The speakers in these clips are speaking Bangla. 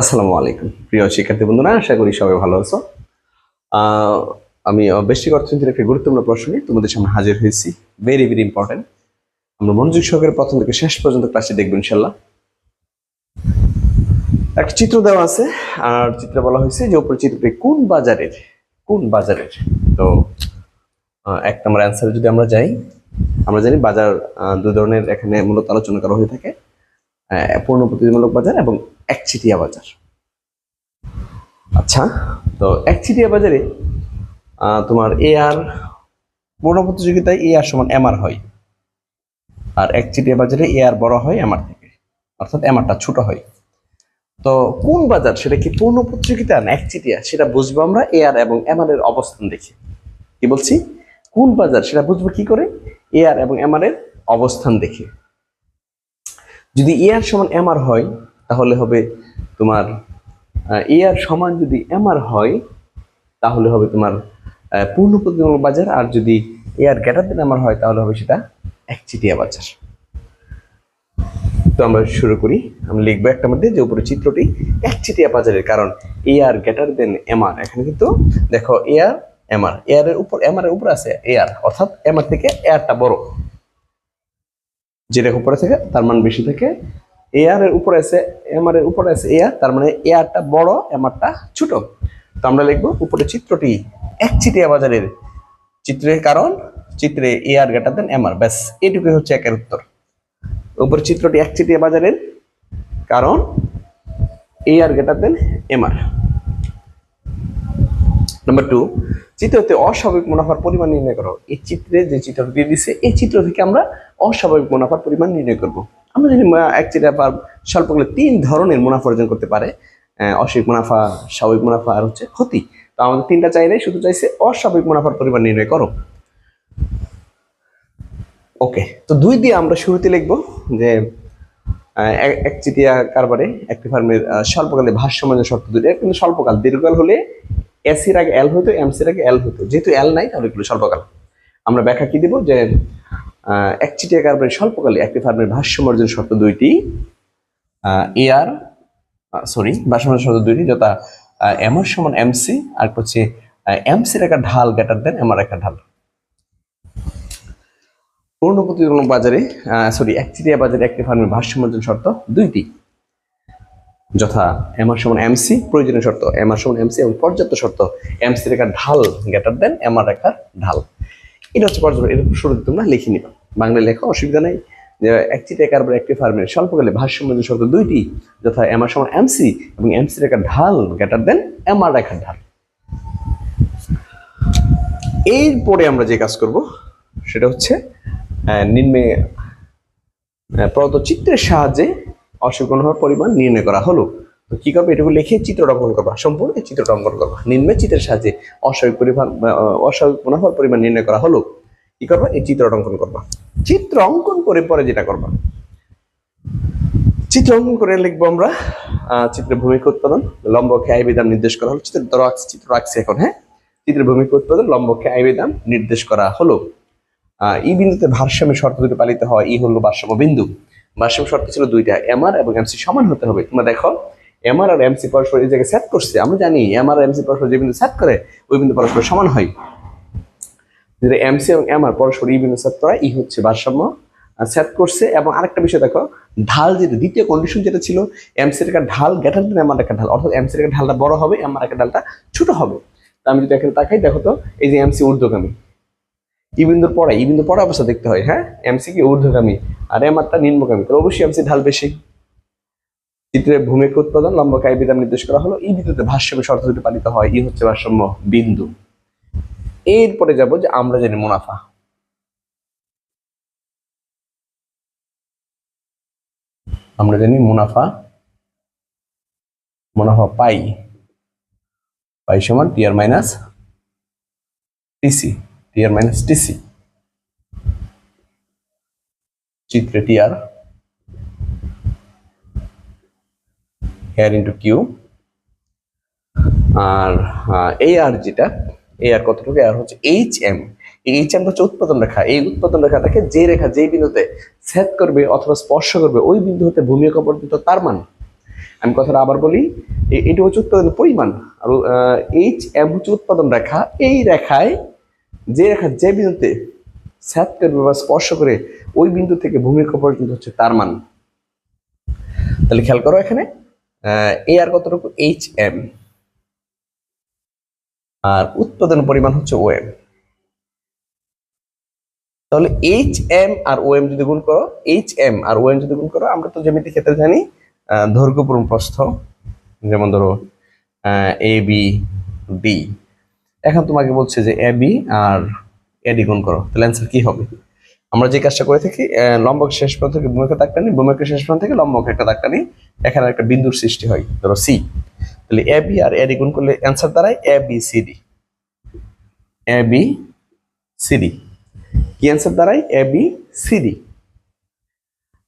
আসসালামু আলাইকুম। প্রিয় শিক্ষার্থী বন্ধুরা, আশা করি সবাই ভালো আছো। আমি বেশিক অর্থনীতির একটি গুরুত্বপূর্ণ প্রশ্ন তোমাদের সামনে হাজির হয়েছি। ভেরি ভেরি ইম্পর্টেন্ট আমরা মনোযোগ সহকারে প্রথম থেকে শেষ পর্যন্ত ক্লাসে দেখব ইনশাল্লাহ একটা চিত্র দেওয়া আছে, আর চিত্র বলা হয়েছে যে উপরে চিত্রটি কোন বাজারের কোন বাজারের? তো এক নম্বর অ্যান্সারে যদি আমরা যাই, আমরা জানি বাজার দু ধরনের এখানে মূলত আলোচনা করা হয়ে থাকে। পূর্ণ প্রতিযোগিতামূলক বাজার এবং একচিটিয়া বাজার। আচ্ছা তো একচিটিয়া বাজারে তোমার এ আর পূর্ণ প্রতিযোগিতায় এ আর সমান এম আর হয়। আর একচিটিয়া বাজারে এ আর বড় হয় এম আর থেকে, অর্থাৎ এম আরটা ছোট হয়। তো কোন বাজার সেটা কি পূর্ণ প্রতিযোগিতা না একচিটিয়া, সেটা বুঝব আমরা এ আর এবং এম আর এর অবস্থান দেখে। কি বলছি? কোন বাজার সেটা বুঝব কি করে? এ আর এবং এম আর এর অবস্থান দেখে। যদি এ আর সমান এম আর হয়, তাহলে হবে তোমার এ আর সমান যদি এম আর হয়, তাহলে হবে তোমার পূর্ণ প্রতিযোগিতামূলক বাজার। আর যদি এ আর গ্রেটার দেন আর হয়, তাহলে হবে সেটা একচিটিয়া বাজার। তো আমরা শুরু করি। আমি লিখব একটা মধ্যে যে উপরে চিত্রটি একচিটিয়া বাজারের, কারণ A R greater than M আর এখানে কিন্তু দেখো এ আর এম আর এ আর এর উপর এম আর এর উপর আছে এ আর অর্থাৎ এম আর থেকে এ আরটা বড়। যেটা উপরে থেকে, তার মান বেশি থাকে এ আর এর উপরে আছে এম আর এর উপরে আছে এ আর তার মানে এ আরটা বড় এম আরটা ছোট। তো আমরা লিখব উপরে চিত্রটি একচিটিয়া বাজারের চিত্রের কারণ, চিত্রে এ আর গ্রেটার দেন এম আর ব্যাস, এটুকুই হচ্ছে একের উত্তর। উপরে চিত্রটি একচিটিয়া বাজারের কারণ A R greater than M R number two চিত্রতে অস্বাভাবিক মুনাফার পরিমাণ নির্ণয় করো। এই চিত্রে যে চিত্র দিয়ে দিছে, এই চিত্র থেকে আমরা অস্বাভাবিক মুনাফার পরিমাণ নির্ণয় করব। আমরা যদি এক চিত্রে আবার স্বল্পকালে তিন ধরনের মুনাফা অর্জন করতে পারে। অস্বাভাবিক মুনাফা, স্বাভাবিক মুনাফা আর হচ্ছে ক্ষতি। তো আমাদের তিনটা চাই নাই শুধু চাইছে অস্বাভাবিক মুনাফার পরিমাণ নির্ণয় করো। ওকে, তো দুই দিয়ে আমরা শুরুতে লিখব যে এক- চিটিয়া কারবারে একটি ফার্মের স্বল্পকালে ভারসাম্য শর্ত দুটো, কিন্তু স্বল্পকাল, দীর্ঘকাল হলে এসির আগে এল হতো এমসির আগে এল হতো। যেহেতু এল নাই তাহলে এগুলো স্বল্পকাল। আমরা ব্যাখ্যা কি দিব? যে আহ, এক চিটিয়া কারবারে স্বল্পকালে একটি ফার্মের ভারসাম্য অর্জন শর্ত দুইটি এ আর সরি ভারসাম্য শর্ত দুইটি যথা এম আর সমান এমসি আর হচ্ছে এমসির একটা ঢাল গ্যাটার দেন এম আর একটা ঢাল। পূর্ণ প্রতিযোগিতামূলক বাজারে সরি একচিটিয়া বাজারে একটি ফার্মের ভারসাম্য অর্জন শর্ত দুইটি। যথা এমআর সমান এমসি প্রয়োজনীয় শর্ত এমআর সমান এমসি এবং পর্যাপ্ত শর্ত এমসি রেখার ঢাল গ্রেটার দেন এমআর রেখার ঢাল। এটা হচ্ছে পর্যাপ্ত এটা শুরুতে তোমরা লিখে নিবা। বাংলা লেখা, অসুবিধা নেই। যে একটি টেকার পর একটি ফার্মের স্বল্পকালে ভারসাম্য অর্জন শর্ত দুইটি, যথা এমআর সমান এমসি এবং এমসি রেখার ঢাল গ্রেটার দেন এমআর রেখার ঢাল। এরপরে আমরা যে কাজ করব, সেটা হচ্ছে নিম্নে প্রদত্ত চিত্রের সাহায্যে অসুখ হওয়ার পরিমাণ নির্ণয় করা হলো। তো কি করবে? এটুকু লিখে চিত্র অঙ্কন করবা। সম্পূর্ণ চিত্রটা অঙ্কন করবা। নিম্নে চিত্রের সাহায্যে অস্বাভাবিক পরিমাণ অস্বাভাবিক মুনাফার পরিমাণ নির্ণয় করা হলো। কি করবা? এই চিত্রটা অঙ্কন করবা। চিত্র অঙ্কন করে পরে যেটা করবা। চিত্র অঙ্কন করে লিখব আমরা চিত্রের ভূমিকা উৎপাদন। লম্বকে আয় বিধান নির্দেশ করা হলো। চিত্র ধরো আঁকছি, চিত্র রাখছি এখন হ্যাঁ? চিত্রের ভূমিকা উৎপাদন লম্বকে আয় বিধান নির্দেশ করা হলো। এই বিন্দুতে ভারসাম্য শর্ত পালিত হয়। ই হলো ভারসাম্য বিন্দু। ভারসাম্য শর্ত ছিল দুইটা এমআর এবং এমসি সমান হতে হবে। তোমরা দেখো এমআর আর এমসি পরস্পর এই জায়গায় সেট করছে। আমরা জানি এমআর আর এমসি পরস্পর যে বিন্দু সেট করে, ওই বিন্দু পরস্পর সমান হয়। যদি এমসি এবং এমআর পরস্পর এই বিন্দু সেট করা ই হচ্ছে ভারসাম্য সেট করছে। এবং আরেকটা বিষয় দেখো, ঢাল যেটা, দ্বিতীয় কন্ডিশন যেটা ছিল এমসি রেখার ঢাল গ্রেটার দেন এমআর রেখার ঢাল, অর্থাৎ এমসি রেখার ঢালটা বড় হবে এমআর রেখার ঢালটা ছোট হবে। তো আমি যদি এখানে তাকাই, দেখো তো, এই যে এমসি ঊর্ধ্বগামী। ই বিন্দুর পরে ই বিন্দু পরে অবস্থা দেখতে হয় হ্যাঁ? এমসি কি ঊর্ধ্বগামী, আর এমআরটা নিম্নগামী, তাহলে অবশ্যই এমসি ঢাল বেশি। চিত্রে ভূমিকা উৎপাদন, লম্ব কায় বিধান নির্দেশ করা হলো। এই বিন্দুতে ভারসাম্য শর্ত দুটি পালিত হয়, ই হচ্ছে ভারসাম্য বিন্দু। এরপরে যাব যে আমরা জানি মুনাফা। আমরা জানি মুনাফা মুনাফা পাই। পাই সমান TR minus TC TR minus TC চিত্রে টিআর হেয়ার ইন্টু কিউ আর এই আর যেটা এই আর কতটুকু? আর হচ্ছে এইচ এম এই এইচ এম হচ্ছে উৎপাদন রেখা। এই উৎপাদন রেখাটাকে যে রেখা যেই বিন্দুতে ছেদ করবে অথবা স্পর্শ করবে, ওই বিন্দু হতে ভূমিকা পর্যন্ত তার মান। আমি কথাটা আবার বলি এটা হচ্ছে উৎপাদনের পরিমাণ। আর এইচ এম হচ্ছে উৎপাদন রেখা। এই রেখায় যে রেখা যে বিন্দুতে স্যাপ করবে বা স্পর্শ করে ওই বিন্দু থেকে ভূমিকা পর্যন্ত হচ্ছে তার মান। তাহলে খেয়াল করো এখানে এ আর কতটুকু? এইচ এম আর উৎপাদন পরিমাণ হচ্ছে ও এম তাহলে এইচ এম আর ও এম যদি গুণ করো এইচ এম আর ও এম যদি গুণ করো, আমরা তো জ্যামিতি ক্ষেত্রে জানি দৈর্ঘ্যপূর্ণ প্রস্থ, যেমন ধরো এ বি ডি এখন তোমাকে বলছে যে এ বি আর এডি গুণ করো। তাহলে অ্যান্সার কি হবে? আমরা যে কাজটা করে থাকি লম্বক শেষ প্রান্ত থেকে ভূমিকা দাগটা নিই ভূমিকা শেষ প্রান্ত থেকে লম্বক একটা দাগটা নিই, এখানে একটা বিন্দুর সৃষ্টি হয়, ধরো সি তাহলে এ বি আর এডি গুণ করলে অ্যান্সার দাঁড়ায় A B C D A B C D কি অ্যান্সার দাঁড়ায় এ বি সি ডি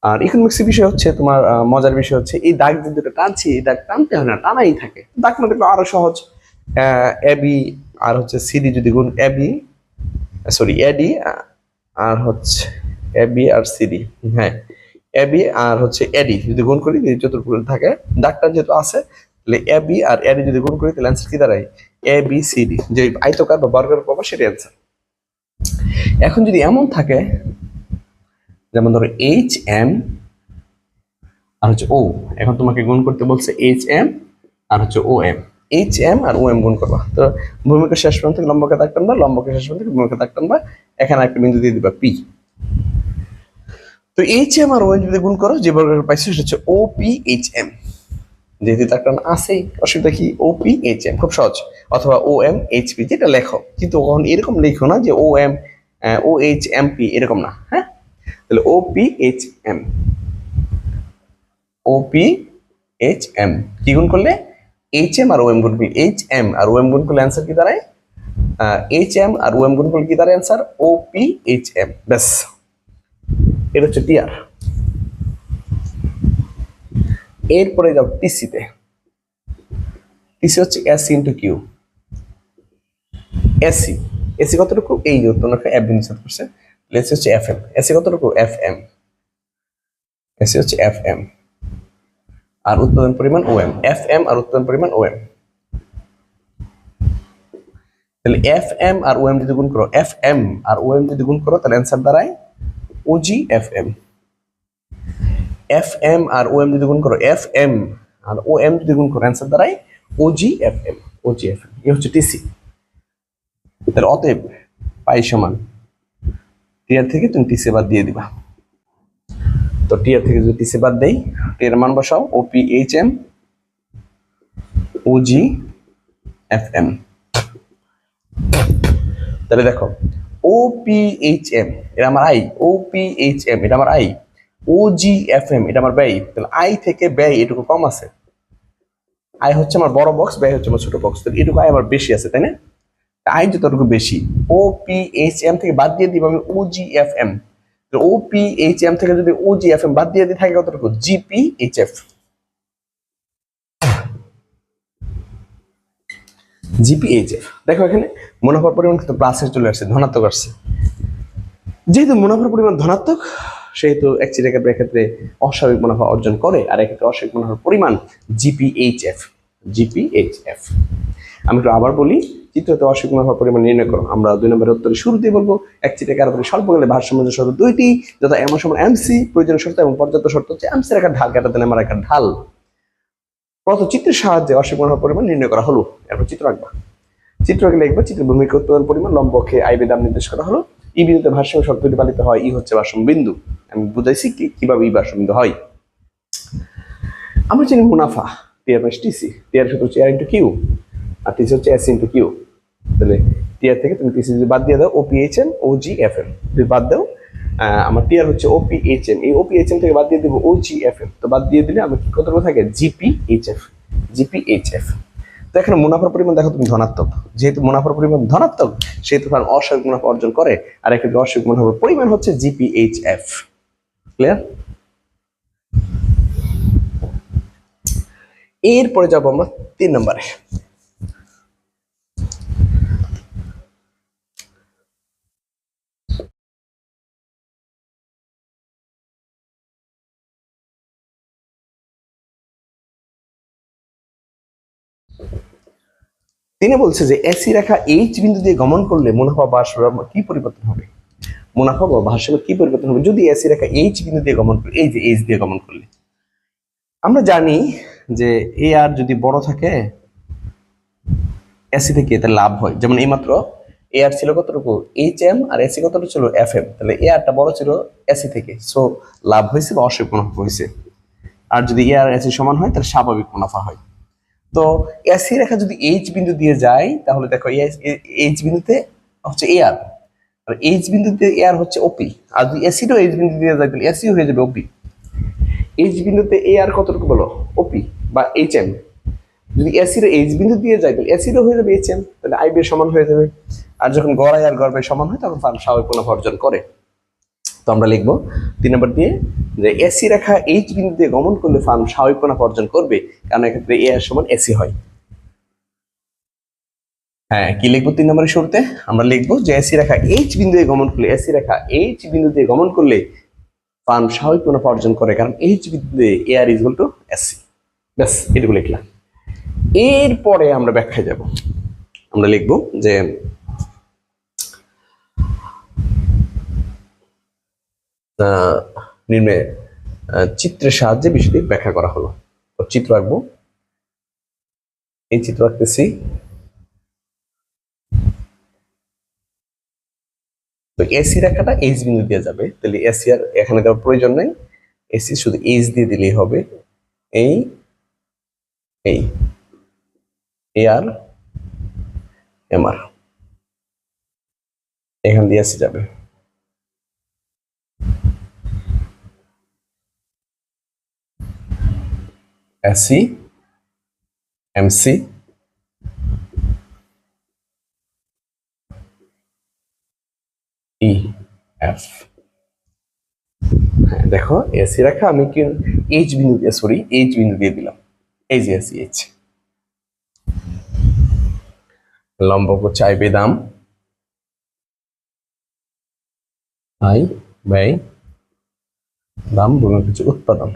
আর ইকোনমিক্স বিষয় হচ্ছে তোমার মজার বিষয় হচ্ছে, এই দাগ যে দুটো টানছি, এই দাগ টানতে হয় না, টানাই থাকে। দাগ না দেখলে আরও সহজ। এ বি আর হচ্ছে সিডি যদি গুণ এ বি সরি এডি আর হচ্ছে এ বি আর সিডি হ্যাঁ এ বি আর হচ্ছে এডি যদি গুণ করি চতুর্ভুজ থাকে, দাগটা যেহেতু আছে, তাহলে এ বি আর এডি যদি গুণ করি, তাহলে অ্যান্সার কি দাঁড়ায়? এ বি সিডি যে আয়তকার বা বর্গের পাবো সেটা অ্যান্সার এখন যদি এমন থাকে, যেমন ধরো এইচ এম আর হচ্ছে ও এখন তোমাকে গুণ করতে বলছে এইচ এম আর হচ্ছে ও এম এইচ এম আর ও এম গুণ করবা। তো ভূমিকা শেষ প্রান্ত থেকে লম্বকে দাগ টানবা, লম্বকে শেষ প্রান্ত থেকে ভূমিকা দাগ টানবা? এখানে একটা বিন্দু দিয়ে দিবা পি তো এইচ এম আর ও এম যদি গুণ করো, যে বর্গের পাইছো সেটা হচ্ছে ও পি এইচ এম যেহেতু তার কারণ আছেই, অসুবিধা কি? ও পি এইচ এম খুব সহজ। অথবা ও এম এইচ পি যেটা লেখো। কিন্তু কখন এরকম লেখো না যে O M O H M P এরকম না হ্যাঁ? তাহলে O P H M O P H M কি গুণ করলে? এইচ এম আর ও এম গুণ এইচ এম আর ও এম গুণ করলে অ্যান্সার কি দাঁড়ায়? এইচ এম আর ও এম গুণ করলে কি দাঁড়ায় answer O P H M ব্যাস। এটা হচ্ছে টিআর এরপরে যাও টিসিতে টিসি হচ্ছে S into Q AC AC কতটুকু? এই যে করে এফ বিন্দু করছে। এসি হচ্ছে এফ এম এসি কতটুকু? এফ এম এসি হচ্ছে এফ এম আর উৎপাদন পরিমাণ ও এম এফ এম আর উৎপাদন পরিমাণ ওএম। তাহলে এফ এম আর ও এম যদি গুণ করো এফ এম আর ও এম যদি গুণ করো, তাহলে অ্যান্সার দাঁড়ায় OG F M F M আর ও এম যদি গুণ করো এফ এম আর ও এম যদি গুণ করো অ্যান্সার দাঁড়ায় OG F M OG F M এ হচ্ছে টিসি। তাহলে অতএব পাই সমান। টিআর থেকে তুমি টিসি বাদ দিয়ে দিবা। তো টিআর থেকে যদি টিসি বাদ দেই টিআর মান বসাও OP H M OG F M তাহলে দেখো ও পি এইচ এম এটা আমার আই ও পি এইচ এম এটা আমার আই ও জি এফ এম এটা আমার ব্যয়। তাহলে আই থেকে ব্যয় এটুকু কম আছে। আই হচ্ছে আমার বড় বক্স ব্যয় হচ্ছে আমার ছোট বক্স তাহলে এটুকু আই আমার বেশি আছে, তাই না? আই যতটুকু বেশি ও পি এইচ এম থেকে বাদ দিয়ে দিব আমি O G F M O P H M থেকে যদি ও এম বাদ দিয়ে দিই, থাকে কতটুকু? জিপি এইচ এফ জিপিএইচএফ দেখো এখানে মুনাফার পরিমাণ কিন্তু প্লাসে চলে আসছে, ধনাত্মক আসছে। যেহেতু মুনাফার পরিমাণ ধনাত্মক, সেহেতু একটি রেখার ক্ষেত্রে অস্বাভাবিক মুনাফা অর্জন করে, আর এক্ষেত্রে অস্বাভাবিক মুনাফার পরিমাণ জিপিএইচএফ জিপিএইচএফ আমি একটু আবার বলি চিত্রতে অস্বাভাবিক মুনাফার পরিমাণ নির্ণয় করো। আমরা দুই নম্বরের উত্তরে শুরুতে বলব একটি রেখার উপরে স্বল্পকালে ভারসাম্য শর্ত দুইটি, যথা এমন সময় এমসি প্রয়োজনীয় শর্ত এবং পর্যাপ্ত শর্ত হচ্ছে এমসি একটা ঢাল কাটাতে আমার একটা ঢাল। প্রথম চিত্রের সাহায্যে অস্বাভাবিক মুনাফার পরিমাণ নির্ণয় করা হলো। এরপর চিত্র আঁকবা। চিত্র আঁকলে লিখবা চিত্রের ভূমিকা উৎপাদন পরিমাণ লম্বকে আইবে দাম নির্দেশ করা হলো। ই বিন্দুতে ভারসাম্য শর্তটি পালিত হয়, ই হচ্ছে ভারসাম্য বিন্দু। আমি বুঝাইছি কি, কীভাবে ই ভারসাম্য বিন্দু হয়। আমরা জানি মুনাফা টিআর মাইনাস টিসি টিআর সূত্র হচ্ছে আর ইন্টু কিউ আর টিসি হচ্ছে এস ইন্টু কিউ তাহলে টিআর থেকে তুমি টিসি যদি বাদ দিয়ে দাও ওপিএইচএম ও জি এফ এম যদি বাদ দাও আমার টিআর হচ্ছে ওপিএইচএম এই ওপিএইচএম থেকে বাদ দিয়ে দেবো ও জি এফ এম তো বাদ দিয়ে দিলে আমার কি কতটুকু থাকে? GP H F GP H F তো এখানে মুনাফার পরিমাণ দেখো তুমি ধনাত্মক। যেহেতু মুনাফার পরিমাণ ধনাত্মক, সেহেতু তার অস্বাভাবিক মুনাফা অর্জন করে। আর এক্ষেত্রে অস্বাভাবিক মুনাফার পরিমাণ হচ্ছে জিপি এইচ এফ ক্লিয়ার এরপরে যাব আমরা তিন নম্বরে। তিনি বলছে যে এসি রেখা এইচ বিন্দু দিয়ে গমন করলে মুনাফা বা কি পরিবর্তন হবে? মুনাফা বা ভারসাম্য কি পরিবর্তন হবে? যদি এসি রেখা এইচ বিন্দু দিয়ে গমন করে, এই যে এইচ দিয়ে গমন করলে। আমরা জানি যে এ আর যদি বড় থাকে, এসি থেকে এতে লাভ হয়। যেমন এইমাত্র এ আর ছিল কতটুকু? এইচ এম আর এসি কতটুকু ছিল? এফ এম তাহলে এ আরটা বড় ছিল এসি থেকে। সো লাভ হয়েছে বা অস্বীক মুনাফা হয়েছে। আর যদি এ আর এসি সমান হয়, তাহলে স্বাভাবিক মুনাফা হয়। তো এসি রেখা যদি এইচ বিন্দু দিয়ে যায়, তাহলে দেখো এইচ বিন্দুতে হচ্ছে এ আর এইচ বিন্দুতে এ আর হচ্ছে ওপি আর যদি এসিটাও এইচ বিন্দু দিয়ে যায়, তাহলে এসিও হয়ে যাবে ওপি এইচ বিন্দুতে এ আর কতটুকু বলো? ওপি বা এইচ এম যদি এসির এইচ বিন্দু দিয়ে যায়, তাহলে এসিরও হয়ে যাবে এইচ এম তাহলে আই বের সমান হয়ে যাবে। আর যখন গড়াই আর গড়বের সমান হয়, তখন ফার্ম স্বাভাবিক মুনাফা অর্জন করে। তো আমরা লিখব তিন নম্বর দিয়ে যে এসি রেখা এইচ বিন্দু দিয়ে গমন করলে ফার্ম স্বাভাবিক অর্জন করবে, কারণ এক্ষেত্রে এ আর সমান এসি হয়। হ্যাঁ কি লিখব তিন নম্বরের শুরুতে? আমরা লিখব যে এসি রেখা এইচ বিন্দু দিয়ে গমন করলে এসি রেখা এইচ বিন্দু দিয়ে গমন করলে ফার্ম স্বাভাবিক অর্জন করে, কারণ এইচ বিন্দু দিয়ে A R is equal to AC ব্যাস, এটুকু লিখলাম। এরপরে আমরা ব্যাখ্যায় যাব। আমরা লিখব যে নিম্নে চিত্রের সাহায্যে বিষয়টি ব্যাখ্যা করা হলো। তো চিত্র আঁকবো। এই চিত্র আঁকতেছি। তো এসি রেখাটা এইচ বিন্দু দিয়ে যাবে। তাহলে এসি আর এখানে দেওয়ার প্রয়োজন নেই। এসি শুধু এইচ দিয়ে দিলেই হবে। এই এই এ আর এম আর এখান দিয়ে এসি যাবে। এসি এমসি ই এফ হ্যাঁ দেখো এসি রাখা আমি কি এইচ বিন্দু দিয়ে সরি এইচ বিন্দু দিয়ে দিলাম। এই যে এসি এইচ লম্ব চাইবে দাম। আই ব্যয় দাম ভূমি কিছু উৎপাদন।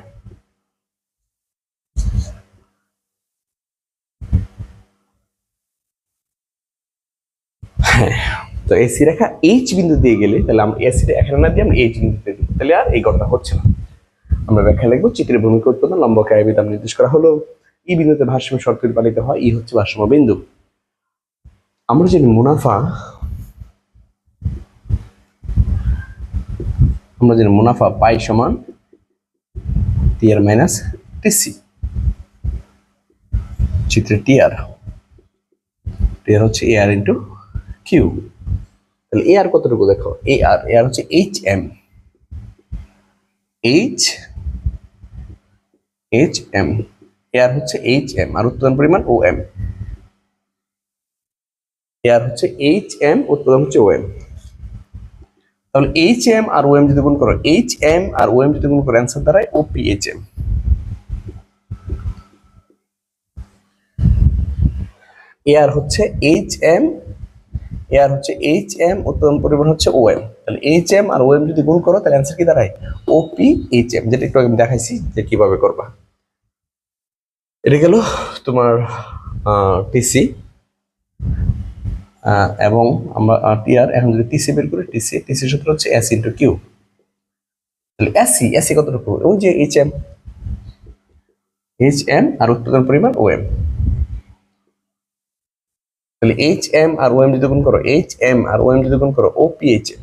হ্যাঁ। তো এসি রেখা এইচ বিন্দু দিয়ে গেলে তাহলে আমরা এসিটা এখানে না দিয়ে আমরা এইচ বিন্দু দিয়ে দিই। তাহলে আর এই গড়টা হচ্ছে না। আমরা ব্যাখ্যা লিখব, চিত্রের ভূমিকা উৎপাদন লম্বকে আয় বিধান নির্দেশ করা হলো। ই বিন্দুতে ভারসাম্য শর্ত পালিত হয় ই হচ্ছে ভারসাম্য বিন্দু। আমরা জানি মুনাফা, আমরা জানি মুনাফা পাই সমান টিআর মাইনাস টিসি চিত্রে টিআর টিআর হচ্ছে এ আর ইন্টু কিউ তাহলে এ আর কতটুকু দেখো? এ আর এ আর হচ্ছে H M H H M A R হচ্ছে এইচ এম আর উৎপাদন পরিমাণ ও এম এ আর হচ্ছে এইচ এম উৎপাদন হচ্ছে ও এম তাহলে এইচ এম আর ও এম যদি গুণ করো এইচ এম আর ও এম যদি গুণ করো অ্যান্সার দাঁড়ায় O P H M A R হচ্ছে এইচ এম এ আর হচ্ছে এইচ এম উৎপাদন পরিমাণ হচ্ছে ও এম তাহলে এইচ এম আর ও এম যদি গুণ করো, তাহলে অ্যান্সার কি দাঁড়ায়? ও পি এইচ এম যেটা একটু আমি দেখাইছি যে কীভাবে করবা। এটা গেল তোমার টিসি এবং আমরা টিআর এখন যদি টিসি বের করি টিসি টিসি সূত্র হচ্ছে এস ইন্টু কিউ তাহলে এসি এসি কতটুকু? ওই যে এইচ এম এইচ এম আর উৎপাদন পরিমাণ ও এম তাহলে এইচ এম আর ও এম যদি গুণ করো এইচ এম আর ও এম যদি গুণ করো O P H M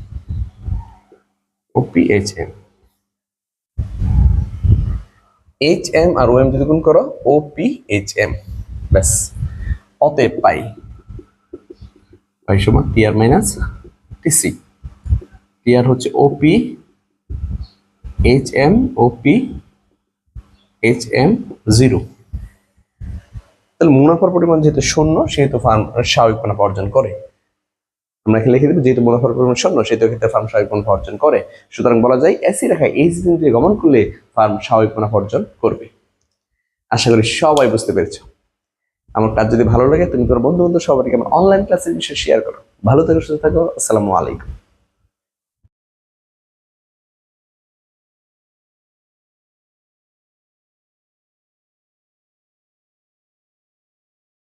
O P H M H M আর ও এম যদি গুণ করো ও পি এইচ এম ব্যাস। অতএব পাই। পাই সমান টি আর মাইনাস টিসি টি আর হচ্ছে O P H M O P H M zero তাহলে মুনাফার পরিমাণ যেহেতু শূন্য, সেহেতু ফার্ম স্বাভাবিক মুনাফা অর্জন করে। আমরা এখানে লিখে দেবো, যেহেতু মুনাফার পরিমাণ শূন্য, সেহেতু ক্ষেত্রে ফার্ম স্বাভাবিক মুনাফা অর্জন করে। সুতরাং বলা যায় এসি রেখা এইচ বিন্দু দিয়ে গমন করলে ফার্ম স্বাভাবিক মুনাফা অর্জন করবে। আশা করি সবাই বুঝতে পেরেছ। আমার কাজ যদি ভালো লাগে, তুমি তোমার বন্ধু বন্ধু সবাইকে আমার অনলাইন ক্লাসের বিষয়ে শেয়ার করো। ভালো থাকো, সুস্থ থাকো, আসসালামু আলাইকুম।